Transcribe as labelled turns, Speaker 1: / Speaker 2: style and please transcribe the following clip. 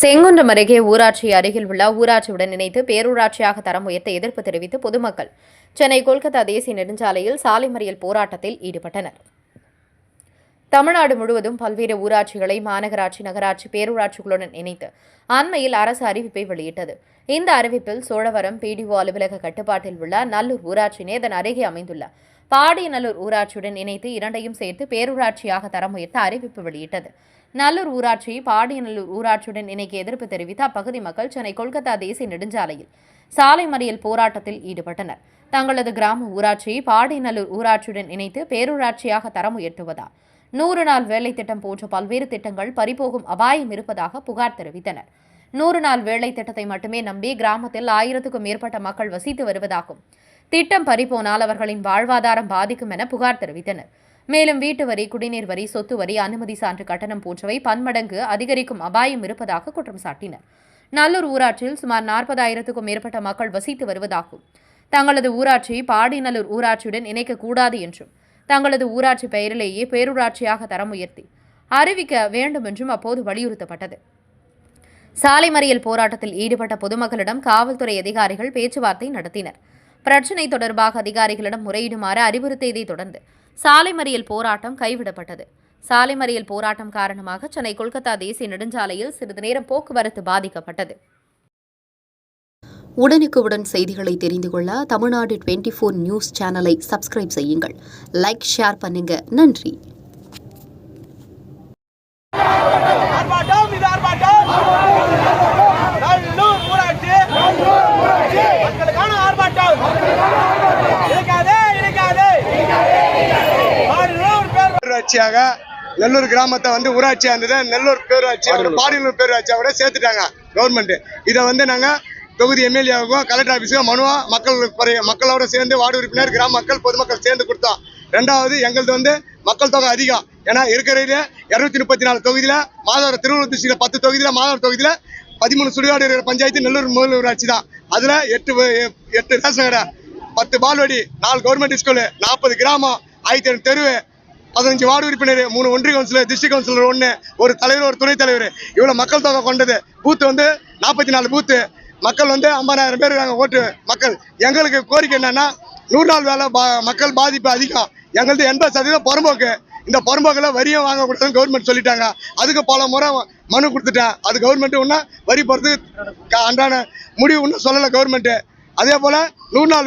Speaker 1: செங்குன்றம் அருகே ஊராட்சி அருகில் உள்ள ஊராட்சியுடன் இணைத்து பேரூராட்சியாக தரம் உயர்த்த எதிர்ப்பு தெரிவித்து பொதுமக்கள் சென்னை கொல்கத்தா தேசிய நெடுஞ்சாலையில் சாலை மறியல் போராட்டத்தில் ஈடுபட்டனர். தமிழ்நாடு முழுவதும் பல்வேறு ஊராட்சிகளை மாநகராட்சி நகராட்சி பேரூராட்சிகளுடன் இணைத்து அண்மையில் அரசு அறிவிப்பை வெளியிட்டது. இந்த அறிவிப்பில் சோழவரம் பிடிஓ அலுவலக கட்டுப்பாட்டில் உள்ள நல்லூர் ஊராட்சியினை அதன் அருகே அமைந்துள்ள பாடியநல்லூர் ஊராட்சியுடன் இணைத்து இரண்டையும் சேர்த்து பேரூராட்சியாக தரம் உயர்த்த அறிவிப்பு வெளியிட்டது. நல்லூர் ஊராட்சி பாடியநல்லூர் ஊராட்சியுடன் இணைக்க எதிர்ப்பு தெரிவித்து அப்பகுதி மக்கள் சென்னை கொல்கத்தா தேசிய நெடுஞ்சாலையில் சாலை மறியல் போராட்டத்தில் ஈடுபட்டனர். தங்களது கிராம ஊராட்சியை பாடியநல்லூர் ஊராட்சியுடன் இணைத்து பேரூராட்சியாக தரம் உயர்த்துவதால் நூறு நாள் வேலை திட்டம் போன்ற பல்வேறு திட்டங்கள் பறிபோகும் அபாயம் இருப்பதாக புகார் தெரிவித்தனர். நூறு நாள் வேலை திட்டத்தை மட்டுமே நம்பி கிராமத்தில் ஆயிரத்துக்கும் மேற்பட்ட மக்கள் வசித்து வருவதாகவும் திட்டம் பறிபோனால் அவர்களின் வாழ்வாதாரம் பாதிக்கும் என புகார் தெரிவித்தனர். மேலும் வீட்டு வரி குடிநீர் வரி சொத்து வரி அனுமதி சான்று கட்டணம் போன்றவை பன்மடங்கு அதிகரிக்கும் அபாயம் இருப்பதாக குற்றம் சாட்டினர். நல்லூர் ஊராட்சியில் சுமார் நாற்பதாயிரத்துக்கும் மேற்பட்ட மக்கள் வசித்து வருவதாகும். தங்களது ஊராட்சியை பாடிநல்லூர் ஊராட்சியுடன் இணைக்கக்கூடாது என்றும் தங்களது ஊராட்சி பெயரிலேயே பேரூராட்சியாக தரம் உயர்த்தி அறிவிக்க வேண்டும் என்றும் அப்போது வலியுறுத்தப்பட்டது. சாலை மறியல் போராட்டத்தில் ஈடுபட்ட பொதுமக்களிடம் காவல்துறை அதிகாரிகள் பேச்சுவார்த்தை நடத்தினர். பிரச்சினை தொடர்பாக அதிகாரிகளிடம் முறையிடுமாறு அறிவுறுத்தியதைத் தொடர்ந்து சாலை மறியல் போராட்டம் கைவிடப்பட்டது. சாலை மறியல் போராட்டம் காரணமாக சென்னை கொல்கத்தா தேசிய நெடுஞ்சாலையில் சிறிது நேரம் போக்குவரத்து பாதிக்கப்பட்டது.
Speaker 2: உடனுக்குடன் செய்திகளை தெரிந்து கொள்ள தமிழ்நாடு டுவெண்ட்டி ஃபோர் நியூஸ் சேனலை சப்ஸ்கிரைப் செய்யுங்கள். லைக் ஷேர் பண்ணுங்க. நன்றி.
Speaker 3: பேரூராட்சியாக நெல்லூர் கிராமத்தை வந்து ஊராட்சியா இருந்தது. நெல்லூர் பேரூராட்சி பாடியலூர் பேரூராட்சியோட சேர்த்துட்டாங்க கவர்மெண்ட் இதை வந்து நாங்க தொகுதி எம்எல்ஏவுக்கும் கலெக்டர் ஆஃபீஸுக்கும் மனுவா மக்கள் மக்களோட சேர்ந்து வார்டு உறுப்பினர் கிராம மக்கள் பொதுமக்கள் சேர்ந்து கொடுத்தோம். ரெண்டாவது எங்களது வந்து மக்கள் தொகை அதிகம். ஏன்னா இருக்கிறதுல இருநூத்தி முப்பத்தி நாலு தொகுதியில மாதவரம் திருவள்ளூர் டிஸ்ட்ரிக்ட்ல பத்து தொகுதியில மாதவரம் தொகுதியில பதிமூணு சுடுகாடு இருக்கிற பஞ்சாயத்து நெல்லூர் முதல் ஊராட்சி தான். அதுல எட்டு எட்டு ரேஷன் கடை பத்து பால்வாடி நாலு கவர்மெண்ட் ஸ்கூலு நாற்பது கிராமம் ஆயிரத்தி ஐநூறு தெருவு பதினஞ்சு வார்டு உறுப்பினர் மூணு ஒன்றிய கவுன்சிலர் டிஸ்ட்ரிக் கவுன்சிலர் ஒன்று ஒரு தலைவர் ஒரு துணைத் தலைவர். இவ்வளோ மக்கள் தொகை கொண்டது. பூத்து வந்து நாற்பத்தி நாலு பூத்து மக்கள் வந்து ஐம்பதாயிரம் பேர் நாங்கள் ஓட்டு. மக்கள் எங்களுக்கு கோரிக்கை என்னென்னா நூறு நாள் வேலை பா- மக்கள் பாதிப்பு அதிகம். எங்களது எண்பது சதவீதம் புறம்போக்கு. இந்த புறம்போக்கில் வரியும் வாங்கக்கூடாதுன்னு கவர்மெண்ட் சொல்லிட்டாங்க. அதுக்கு பல முறை மனு கொடுத்துட்டேன். அது கவர்மெண்ட்டு ஒன்றா வரி போகிறதுக்கு அன்றான முடிவு ஒன்றும் சொல்லலை கவர்மெண்ட்டு அதே போல் நூறு நாள்